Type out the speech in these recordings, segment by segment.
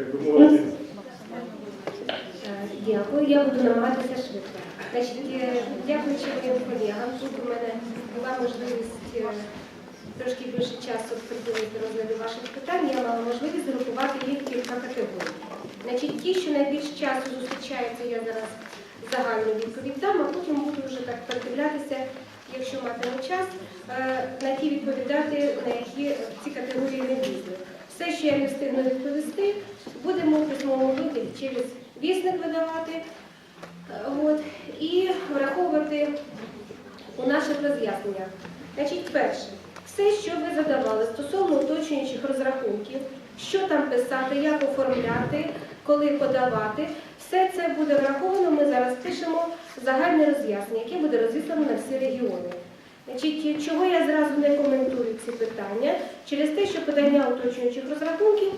Е, Дякую, я буду намагатися швидко. Значить, е, дякуючи моїм колегам, тут у мене була можливість е, трошки більше часу приділити розгляду ваших питань. Я мала можливість згрупувати їх кілька категорій. Значить, ті, що найбільше часу зустрічаються, я зараз загальну відповідь дам, а потім буду вже так передивлятися, якщо матиму час, на ті відповідати, на які ці категорії не влізли. Все, що я не встигну відповісти, будемо в письмовому вигляді через вісник видавати е, от, і враховувати у наших роз'ясненнях. Значить, перше, все, що ви задавали стосовно уточнюючих розрахунків, що там писати, як оформляти, коли подавати, все це буде враховано. Ми зараз пишемо загальне роз'яснення, яке буде розіслано на всі регіони. Значить, чого я зразу не коментую ці питання? Через те, що подання уточнюючих розрахунків,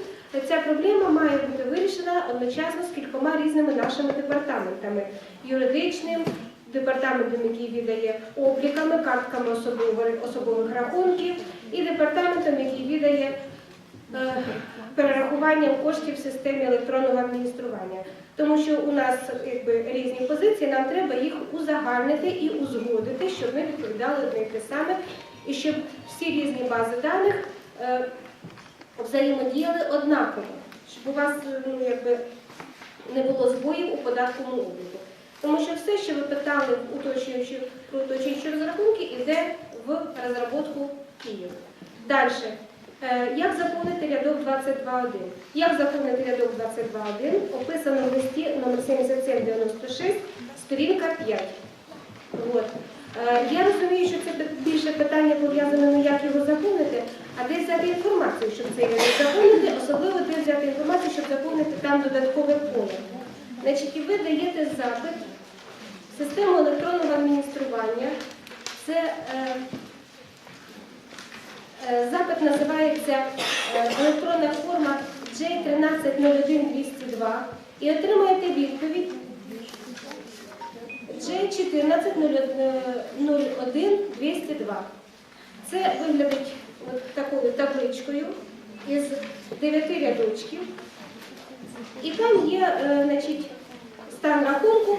ця проблема має бути вирішена одночасно з кількома різними нашими департаментами юридичним, департаментом, який віддає обліками, картками особових, особових рахунків, і департаментом, який віддає перерахуванням коштів в системі електронного адміністрування. Тому що у нас якби, різні позиції, нам треба їх узагальнити і узгодити, щоб ми відповідали одне те саме, і щоб всі різні бази даних е, взаємодіяли однаково, щоб у вас е, ну, якби, не було збоїв у податковому обліку. Тому що все, що ви питали в уточнюючі розрахунки, йде в розробку Києва. Далі. Е, Як заповнити рядок 22.1? Як заповнити рядок 22.1 описано в листі номер 7796, сторінка 5. От. Е, Я розумію, що це більше питання пов'язане, ну як його заповнити, а де взяти інформацію, щоб це його заповнити, особливо де взяти інформацію, щоб заповнити там додаткове поле. Значить, і ви даєте запит систему електронного адміністрування. Це Е, Запит називається е, електронна форма J1301202 і отримаєте відповідь J1401202. Це виглядить такою табличкою із дев'яти рядочків. І там є е, значить, стан рахунку,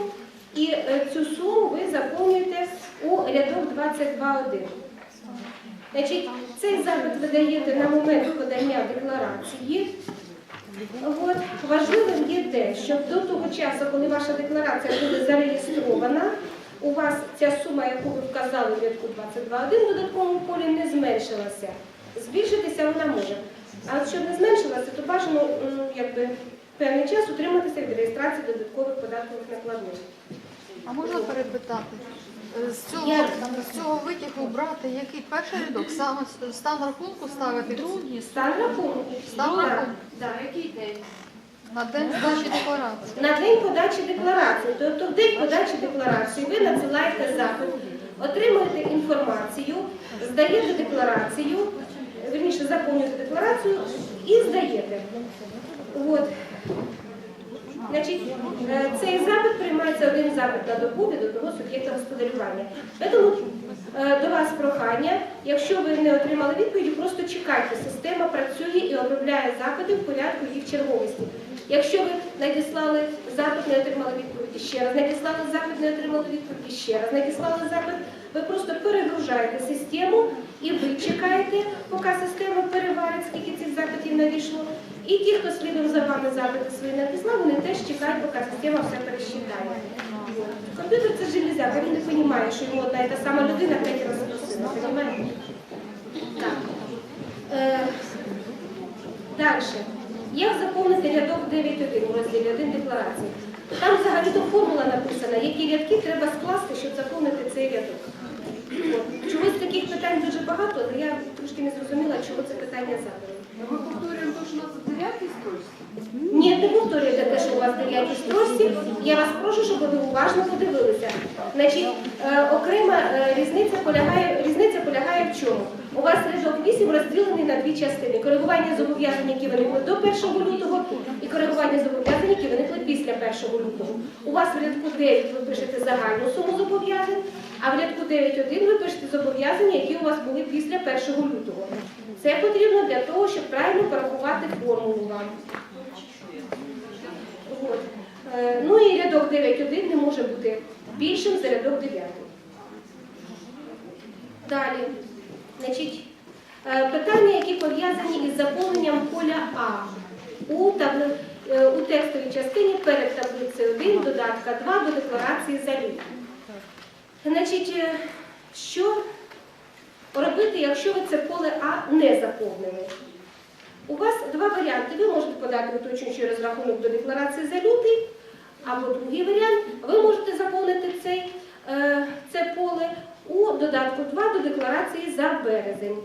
і е, цю суму ви заповнюєте у рядок 22.1. Значить, цей запит ви даєте на момент подання декларації. От, важливим є те, щоб до того часу, коли ваша декларація буде зареєстрована, у вас ця сума, яку ви вказали в рядку 22.1 в додатковому полі, не зменшилася. Збільшитися вона може. А от щоб не зменшилася, то бажано якби, певний час утриматися від реєстрації додаткових податкових накладних. А можна перепитати? З цього, з цього витягу брати який перший рядок? Саме стан рахунку ставити другий? Стан рахунку. Стан Так, рахунку? так. На день здачі декларації. На день подачі декларації, тобто в день подачі декларації ви надсилаєте запит, отримуєте інформацію, здаєте декларацію, верніше заповнюєте декларацію і здаєте. От. Значить, е, цей запит приймається один запит на добу від одного суб'єкта господарювання. Тому е, до вас прохання, якщо ви не отримали відповіді, просто чекайте. Система працює і обробляє запити в порядку їх черговості. Якщо ви надіслали запит, не отримали відповіді ще раз, надіслали запит, не отримали відповіді ще раз, надіслали запит, ви просто перегружаєте систему і ви чекаєте, поки система переварить, скільки цих запитів надійшло. І ті, хто слідом за вами запити свої надіслав, вони теж чекають, поки система все пересчитає. Комп'ютер це железяка, він не розуміє, що йому одна і та сама людина п'ять разів просила, розумієте? Так. Е, Далі. Як заповнити рядок 9.1 у розділі 1 декларації? Там взагалі-то формула написана, які рядки треба скласти, щоб заповнити цей рядок. От. Чогось таких питань дуже багато, але я трошки не зрозуміла, чого це питання задали. Ми повторюємо те, що у нас в 9 строчці. Ні, не повторюйте те, що у вас дев'яті строчці. Я вас прошу, щоб ви уважно подивилися. Значить, е, окрема е, різниця полягає, різниця полягає в чому? У вас рядок 8 розділений на дві частини. Коригування зобов'язань, які виникли до 1 лютого, і коригування зобов'язань, які виникли після 1 лютого. У вас в рядку 9 ви пишете загальну суму зобов'язань, а в рядку 9.1 ви пишете зобов'язання, які у вас були після 1 лютого. Це потрібно для того, щоб правильно порахувати формулу вам. Е, Ну і рядок 9.1 не може бути більшим за рядок 9. Далі. Значить, е, питання, які пов'язані із заповненням поля А у, табли- е, у текстовій частині перед таблицею 1 додатка 2 до декларації залів. Значить, що робити, якщо ви це поле А не заповнили? У вас два варіанти. Ви можете подати уточнюючий розрахунок до декларації за лютий, або другий варіант, ви можете заповнити цей, е, це поле у додатку 2 до декларації за березень.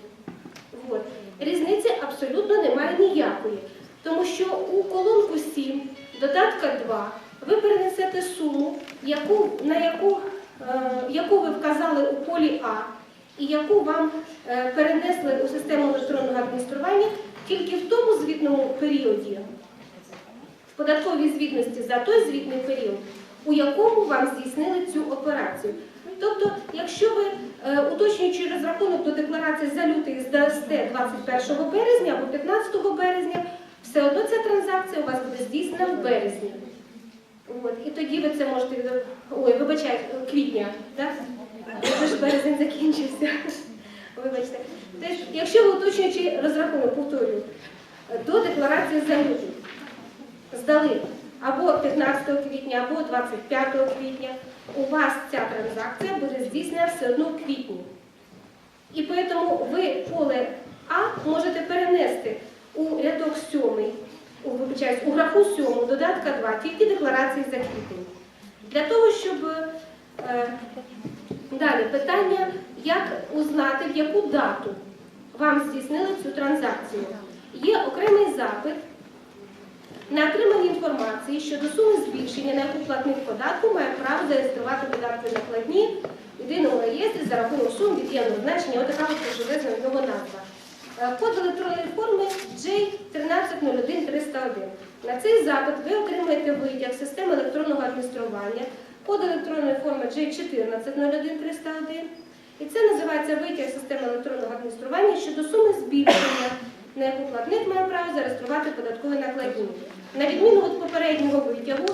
От. Різниці абсолютно немає ніякої, тому що у колонку 7 додатка 2 ви перенесете суму, яку, на яку, е, яку ви вказали у полі А, і яку вам е, перенесли у систему електронного адміністрування тільки в тому звітному періоді, в податковій звітності за той звітний період, у якому вам здійснили цю операцію. Тобто, якщо ви е, уточнюючи розрахунок до декларації за лютий здасте 21 березня або 15 березня, все одно ця транзакція у вас буде здійснена в березні. От, і тоді ви це можете. Ой, вибачайте, квітня, так? Вже ж березень закінчився. Вибачте. Тобто, якщо ви уточнюючи розрахунок, повторюю, до декларації за здали або 15 квітня, або 25 квітня, у вас ця транзакція буде здійснена все одно в квітні. І тому ви поле А можете перенести у рядок 7, у, вибачаюсь, у графу 7, додатка 2, тільки декларації за квітень. Для того, щоб е, далі питання, як узнати, в яку дату вам здійснили цю транзакцію. Є окремий запит на отримання інформації щодо суми збільшення, на яку платник податку має право зареєструвати видатки накладні в єдиному реєстрі за рахунок сум від'ємного значення. Отака от пожелезна його назва. Е, Код електронної форми J1301301. На цей запит ви отримаєте витяг системи електронного адміністрування, код електронної форми J1401301. І це називається витяг системи електронного адміністрування щодо суми збільшення, на яку платник має право зареєструвати податкові накладні. На відміну від попереднього витягу,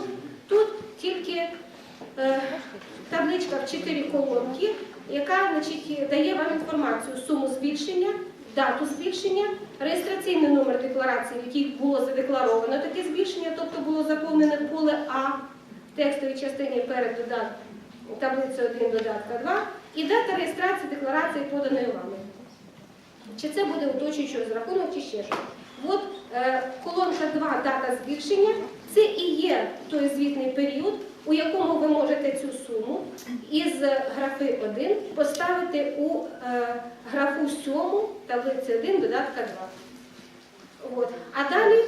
тут тільки е, табличка в 4 колонки, яка значить, дає вам інформацію суму збільшення, дату збільшення, реєстраційний номер декларації, в якій було задекларовано таке збільшення, тобто було заповнене поле А текстовій частині перед додатком таблиці 1 додатка 2, і дата реєстрації декларації поданої вами. Чи це буде уточнюючий розрахунок, чи ще щось. От е, колонка 2 дата збільшення це і є той звітний період, у якому ви можете цю суму із графи 1 поставити у е, графу 7 таблиці 1 додатка 2. От. А далі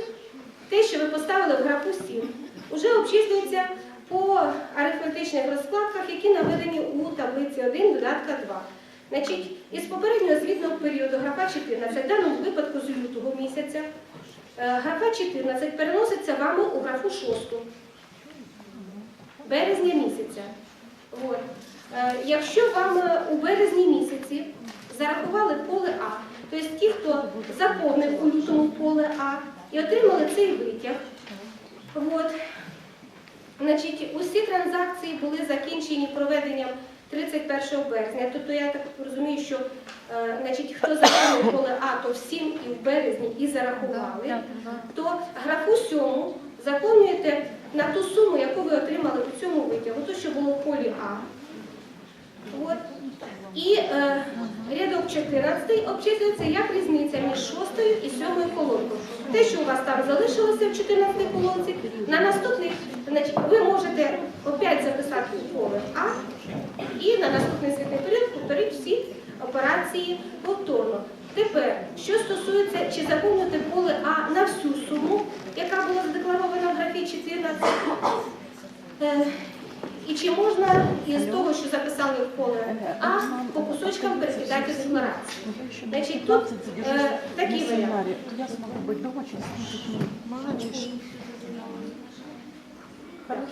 те, що ви поставили в графу 7, вже обчислюється по арифметичних розкладках, які наведені у таблиці 1 додатка 2. Значить, із попереднього звітного періоду графа 14, в даному випадку з лютого місяця, е, графа 14 переноситься вами у графу 6 березня місяця. От. Е, Якщо вам е, у березні місяці зарахували поле А, тобто ті, хто заповнив у лютому поле А і отримали цей витяг, от, значить, усі транзакції були закінчені проведенням 31 березня. Тобто я так розумію, що е, значить, хто А, то всім і в березні і зарахували то графу сьому заповнюєте на ту суму, яку ви отримали у цьому витягу, то, що було в полі А. От. І е, рядок 14 обчислюється як різниця між 6 і 7 колонкою. Те, що у вас там залишилося в 14 колонці, на наступний, значить, ви можете опять записати поле А і на наступний звітний період повторити всі операції повторно. Тепер, що стосується, чи заповнити поле А на всю суму, яка була задекларована в графі 14, е, і чи можна із того, що записали в поле А, по кусочкам перекидати декларацію. Значить, тут е, такий варіант. Я смогу быть дома через 30 минут. Може більше.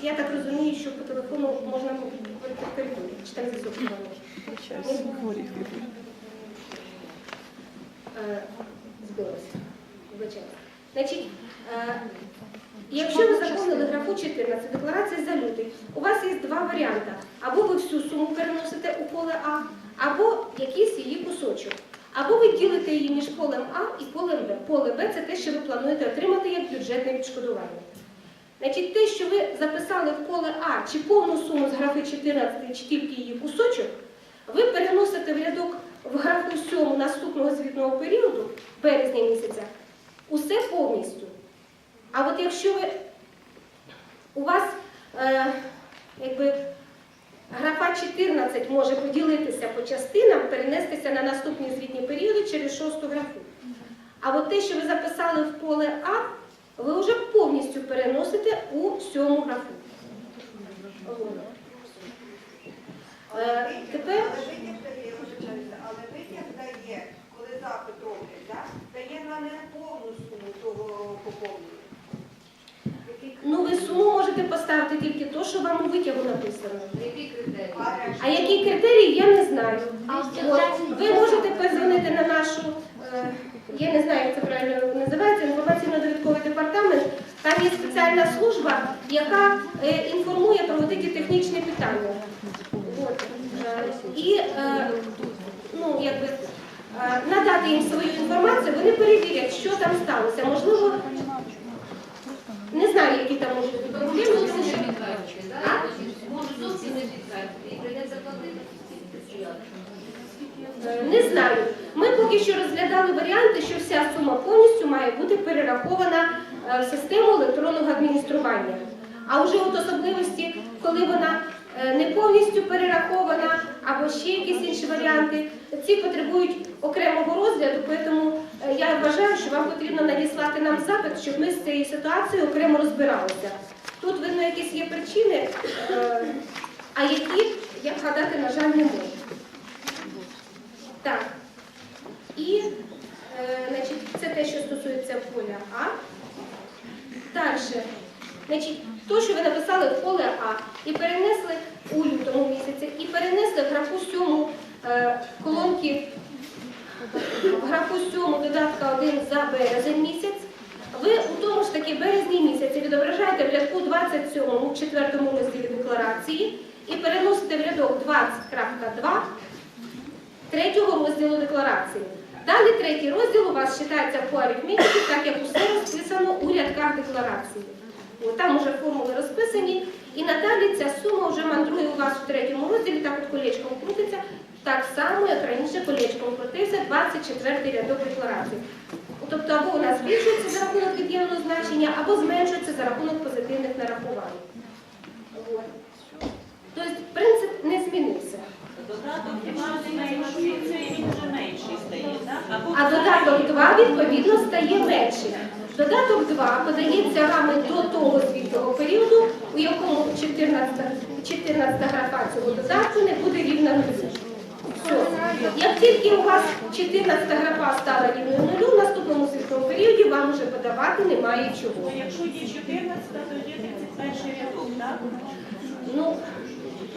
Я так розумію, що по телефону можна говорити в коридорі, чи так. Е, Збилася. Значить, е, якщо ви заповнили графу 14, декларація за лютий, у вас є два варіанти. Або ви всю суму переносите у поле А, або якийсь її кусочок. Або ви ділите її між полем А і полем Б. Поле Б це те, що ви плануєте отримати як бюджетне відшкодування. Значить, те, що ви записали в поле А, чи повну суму з графи 14, чи тільки її кусочок, ви переносите в рядок в графу 7 наступного звітного періоду, березня місяця, усе повністю. А от якщо ви у вас е, якби графа 14 може поділитися по частинам, перенестися на наступні звітні періоди через шосту графу. А от те, що ви записали в поле А, ви вже повністю переносите у сьому графу. Але витяг дає, коли запит роблять, дає на неповну суму того поповнення. Ну ви суму можете поставити тільки то, що вам у витягу написано. А які критерії, я не знаю. От, ви можете позвонити на нашу, е, я не знаю, як це правильно називається, інформаційно-довідковий департамент. Там є спеціальна служба, яка е, інформує про такі технічні питання. От. Е, І е, ну, якби, е, надати їм свою інформацію, вони перевірять, що там сталося. Можливо, не знаю, які там можуть бути проблеми. А? Може зовсім не підтвердити і прийдеться платити. Е, Не знаю. Ми поки що розглядали варіанти, що вся сума повністю має бути перерахована е, в систему електронного адміністрування. А вже от особливості, коли вона не повністю перерахована, або ще якісь інші варіанти, ці потребують окремого розгляду, тому е, я вважаю, що вам потрібно надіслати нам запит, щоб ми з цією ситуацією окремо розбиралися. Тут, видно, якісь є причини, е, а які я вгадати, на жаль, не можу. Так. І е, значить, це те, що стосується поля А. Далі. Значить, то, що ви написали в поле А і перенесли у лютому місяці, і перенесли в графу сьому е, колонки в графу сьому додатка 1 за березень місяць, ви у тому ж таки березні місяці відображаєте в рядку 27 у четвертому розділі декларації і переносите в рядок 20.2 третього розділу декларації. Далі третій розділ у вас вважається по арифметиці, так як усе розписано у рядках декларації. Там вже формули розписані, і надалі ця сума вже мандрує у вас у третьому розділі, так от колечком крутиться, так само, як раніше колечком крутився 24 рядок декларації. Тобто або вона збільшується за рахунок від'ємного значення, або зменшується за рахунок позитивних нарахувань. От. Тобто принцип не змінився. Додаток два зменшується і він вже менший стає, так? А додаток 2 відповідно стає меншим. Додаток 2 подається вами до того звітного періоду, у якому 14, 14 графа цього додатку не буде рівна нулю. Як тільки у вас 14 графа стала рівною нулю, в наступному звітному періоді вам вже подавати немає Ну, чого. якщо є 14, то є 31 рядок, так? Ну,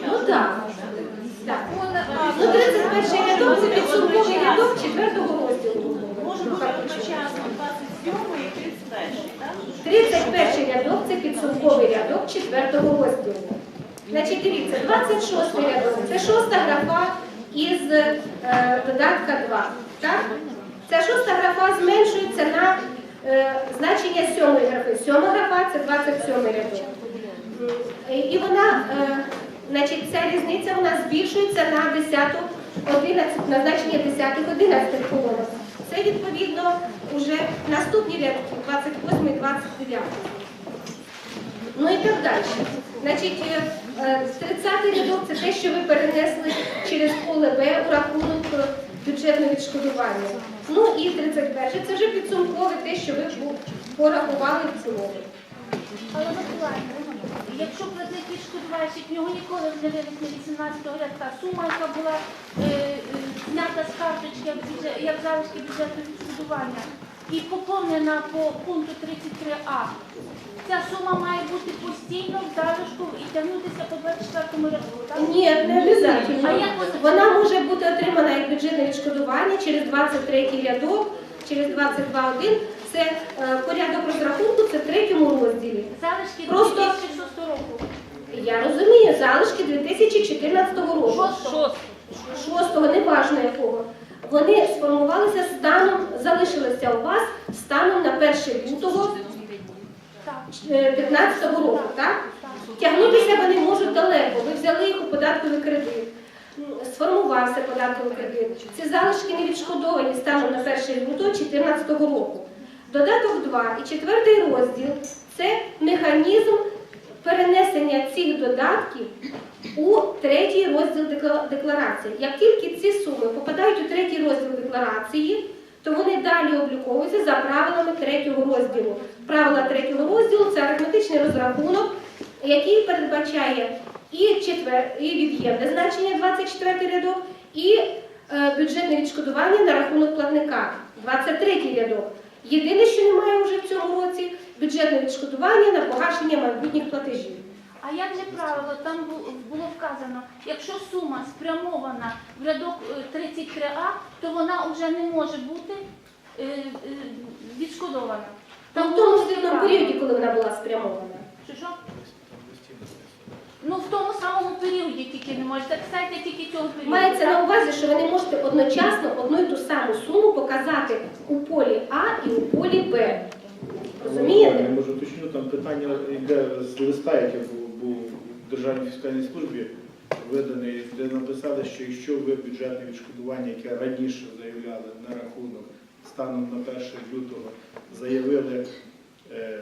ну так. так. Ну, 31 рядок це підсумковий рядок четвертого розділу. Може бути одночасно 27 і 31, так? 31 рядок це підсумковий рядок четвертого розділу. Значить, дивіться, 26 рядок це шоста графа із е, додатка 2. Так? Ця шоста графа зменшується на е, значення сьомої графи. Сьома графа це 27 рядок. І вона, е, значить, ця різниця у нас збільшується на 10, 11, на значення 10, 11 колонок. Це відповідно вже наступні рядки, 28 і 29. Ну і так далі. Значить, е, е, 30 рядок це те, що ви перенесли через поле Б у рахунок е, бюджетного відшкодування. Ну і 31 це вже підсумкове те, що ви порахували в цілому. Якщо платник відшкодуваєш, в нього ніколи не виникне 18-го рядка сума, яка була е, е, знята з карточки як, бюджет, як залишки бюджетного відшкодування і поповнена по пункту 33А, ця сума має бути постійно в залишку і тягнутися по 24 рядку. Так? Ні, не обов'язково. Вона може бути отримана як бюджетне відшкодування через 23 рядок, через 22.1 Це е, порядок розрахунку, це в третьому розділі. Залишки Просто- 2006 року. Я розумію, залишки 2014 року. Шостого. Шостого, неважно якого. Вони сформувалися станом, залишилися у вас станом на 1 лютого Так. 2015 року, так? Тягнутися вони можуть далеко. Ви взяли їх у податковий кредит. Сформувався податковий кредит. Ці залишки не відшкодовані станом на 1 лютого 2014 року. Додаток 2 і четвертий розділ це механізм перенесення цих додатків у третій розділ декларації. Як тільки ці суми попадають у третій розділ декларації, то вони далі обліковуються за правилами третього розділу. Правила третього розділу це арифметичний розрахунок, який передбачає і четвер, і від'ємне значення 24 рядок, і е, бюджетне відшкодування на рахунок платника 23 рядок. Єдине, що немає вже в цьому році, бюджетне відшкодування на погашення майбутніх платежів. А як же правило, там було вказано, якщо сума спрямована в рядок е, 33А, то вона вже не може бути е, е, відшкодована. Там в тому ж періоді, коли вона була спрямована. Що, що? Ну, в тому самому періоді тільки не може. Так кстати, тільки цього періоду. Мається так? на увазі, що ви не можете одночасно одну і ту саму суму показати у полі А і у полі Б. Я Розумієте? може уточню, там питання йде з листа, який був, був в Державній фіскальній службі виданий, де написали, що якщо ви бюджетне відшкодування, яке раніше заявляли на рахунок станом на 1 лютого, заявили, е,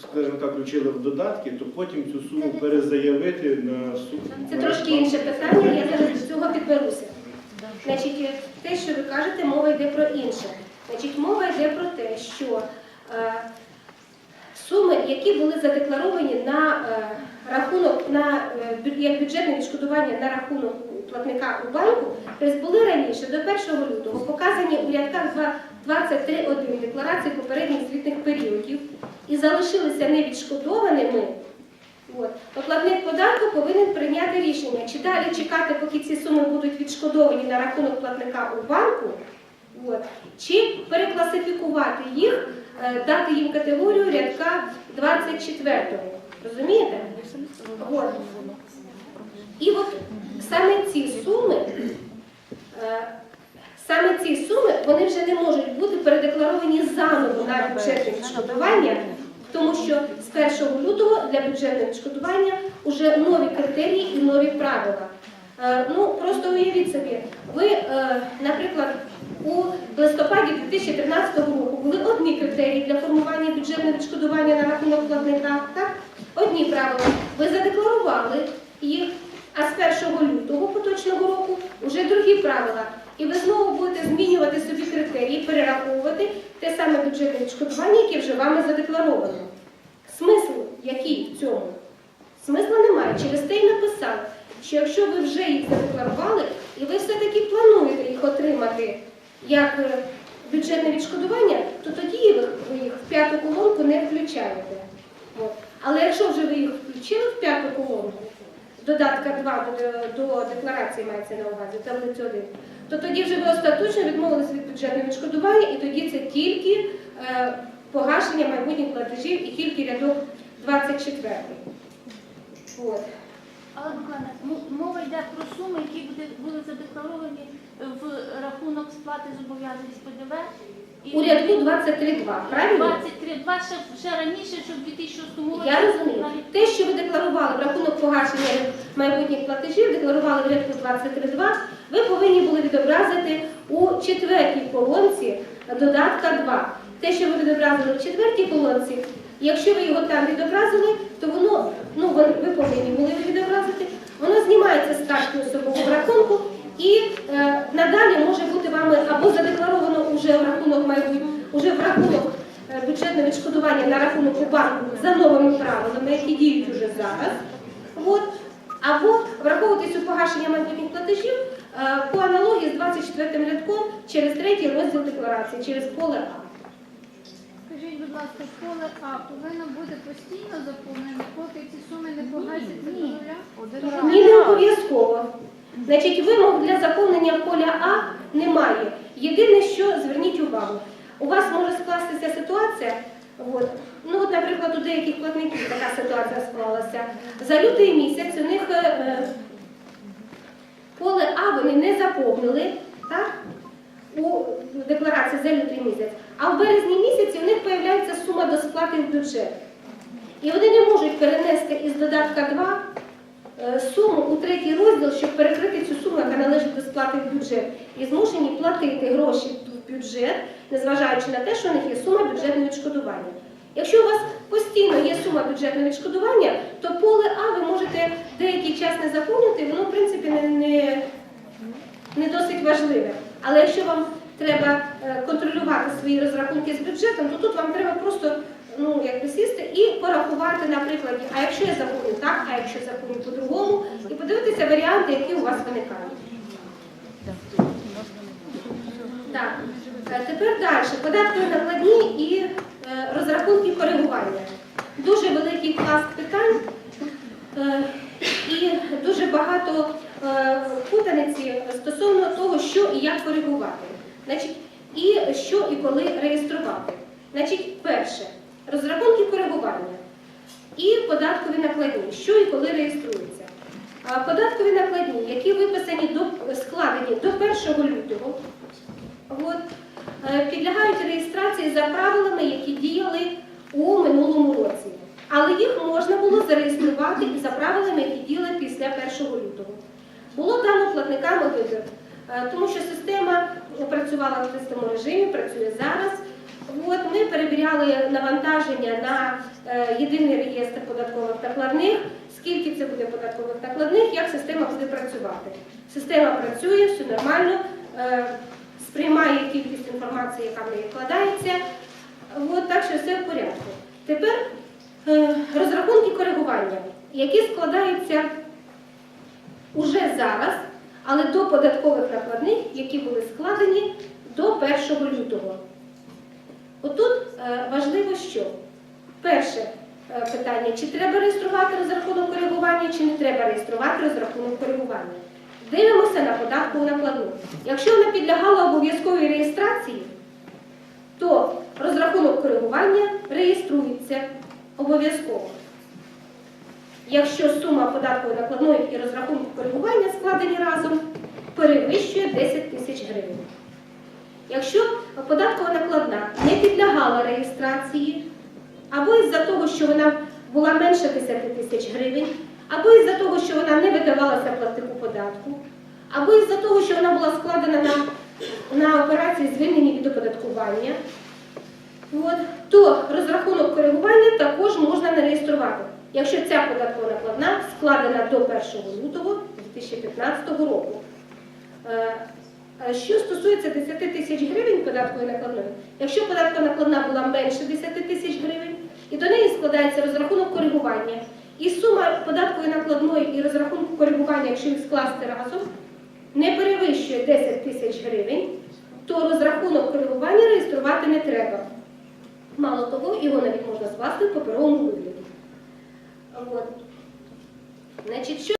скажімо так, включили в додатки, то потім цю суму перезаявити на суд. Це трошки інше питання, я зараз до цього підберуся. Значить, те, що ви кажете, мова йде про інше. Значить, мова йде про те, що е, суми, які були задекларовані на е, рахунок на е, як бюджетне відшкодування на рахунок платника у банку, тобто були раніше до 1 лютого показані у рядках 23.1 декларації попередніх звітних періодів і залишилися невідшкодованими. От. То платник податку повинен прийняти рішення, чи далі чекати, поки ці суми будуть відшкодовані на рахунок платника у банку, чи перекласифікувати їх, е, дати їм категорію рядка 24-го. Розумієте? І от саме ці суми, е, саме ці суми, вони вже не можуть бути заново на бюджетне відшкодування, тому що з 1 лютого для бюджетного відшкодування вже нові критерії і нові правила. Е, Ну, просто уявіть собі, ви, е, наприклад, у листопаді 2013 року були одні критерії для формування бюджетного відшкодування на рахунок платника, так? Одні правила. Ви задекларували їх, а з 1 лютого поточного року вже другі правила. І ви знову будете змінювати собі критерії, перераховувати те саме бюджетне відшкодування, яке вже вами задекларовано. Смисл який в цьому? Смисла немає. Через те й написав, що якщо ви вже їх задекларували, і ви все-таки плануєте їх отримати як е, бюджетне відшкодування, то тоді ви їх в п'яту колонку не включаєте. Але якщо вже ви їх включили в п'яту колонку, додатка 2 до, до декларації мається на увазі, таблицю 1, то тоді вже ви остаточно відмовилися від бюджетного відшкодування, і тоді це тільки е, погашення майбутніх платежів і тільки рядок 24. От. Але мова йде про суми, які буде- були задекларовані в рахунок сплати зобов'язань з ПДВ. У рядку 23.2, правильно? 23, ще, ще раніше, що в 2006 році. Я розумію. Те, що ви декларували в рахунок погашення майбутніх платежів, декларували в рядку 23.2, ви повинні були відобразити у четвертій колонці додатка 2. Те, що ви відобразили в четвертій колонці, якщо ви його там відобразили, то воно, ну ви ви повинні були відобразити, воно знімається з картки особового рахунку і е, надалі може бути вами або задекларовано уже в рахунок майбутнього, уже в рахунок е, бюджетне відшкодування на рахунок у банку за новими правилами, які діють уже зараз. От. Або враховувати цю погашення майбутніх платежів е, по аналогії з 24 м рядком через третій розділ декларації, через поле А. Скажіть, будь ласка, поле А повинно бути постійно заповнене, поки ці суми не погасять до Ні. нуля? Ні, не обов'язково. Значить, вимог для заповнення поля А немає. Єдине, що зверніть увагу, у вас може скластися ситуація. От. Ну, от, наприклад, у деяких платників така ситуація склалася. За лютий місяць у них е, е, поле А вони не заповнили, так? у декларації за лютий місяць, а в березні місяці у них з'являється сума до сплати в бюджет. І вони не можуть перенести із додатка 2 е, суму у третій розділ, щоб перекрити цю суму, яка належить до сплати в бюджет. І змушені платити гроші в бюджет, незважаючи на те, що у них є сума бюджетного відшкодування. Якщо у вас постійно є сума бюджетного відшкодування, то поле А ви можете деякий час не заповнювати, воно в принципі не, не, не досить важливе. Але якщо вам треба е, контролювати свої розрахунки з бюджетом, то тут вам треба просто ну, якби сісти і порахувати на прикладі, а якщо я заповню так, а якщо заповню по-другому, і подивитися варіанти, які у вас виникають. Так, Е, тепер далі. Податкові накладні і е, розрахунки коригування. Дуже великий пласт питань е, і дуже багато е, путаниці стосовно того, що і як коригувати. Значить, і що і коли реєструвати. Значить, перше, розрахунки коригування і податкові накладні, що і коли реєструються. Податкові накладні, які виписані до складені до 1 лютого, от, е, підлягають реєстрації за правилами, які діяли у минулому році. Але їх можна було зареєструвати і за правилами, які діяли після 1 лютого. Було дано платникам вибір, е, тому що система працювала в тестовому режимі, працює зараз. От, ми перевіряли навантаження на е, єдиний реєстр податкових накладних, скільки це буде податкових накладних, як система буде працювати. Система працює, все нормально, е, сприймає кількість інформації, яка в неї вкладається. От, так що все в порядку. Тепер е, розрахунки коригування, які складаються уже зараз, але до податкових накладних, які були складені до 1 лютого. Отут е, важливо що? Перше е, питання, чи треба реєструвати розрахунок коригування, чи не треба реєструвати розрахунок коригування. Дивимося на податкову накладну. Якщо вона підлягала обов'язковій реєстрації, то розрахунок коригування реєструється обов'язково. Якщо сума податкової накладної і розрахунку коригування складені разом, перевищує 10 тисяч гривень. Якщо податкова накладна не підлягала реєстрації, або із-за того, що вона була менше 10 тисяч гривень, або із-за того, що вона не видавалася платнику податку, або із-за того, що вона була складена на, на операції звільнення від оподаткування, от, то розрахунок коригування також можна не реєструвати, якщо ця податкова накладна складена до 1 лютого 2015 року. Що стосується 10 тисяч гривень податкової накладної, якщо податкова накладна була менше 10 тисяч гривень, і до неї складається розрахунок коригування, і сума податкової накладної і розрахунку коригування, якщо їх скласти разом, не перевищує 10 тисяч гривень, то розрахунок коригування реєструвати не треба. Мало того, його навіть можна скласти в паперовому вигляді. От. Значить, що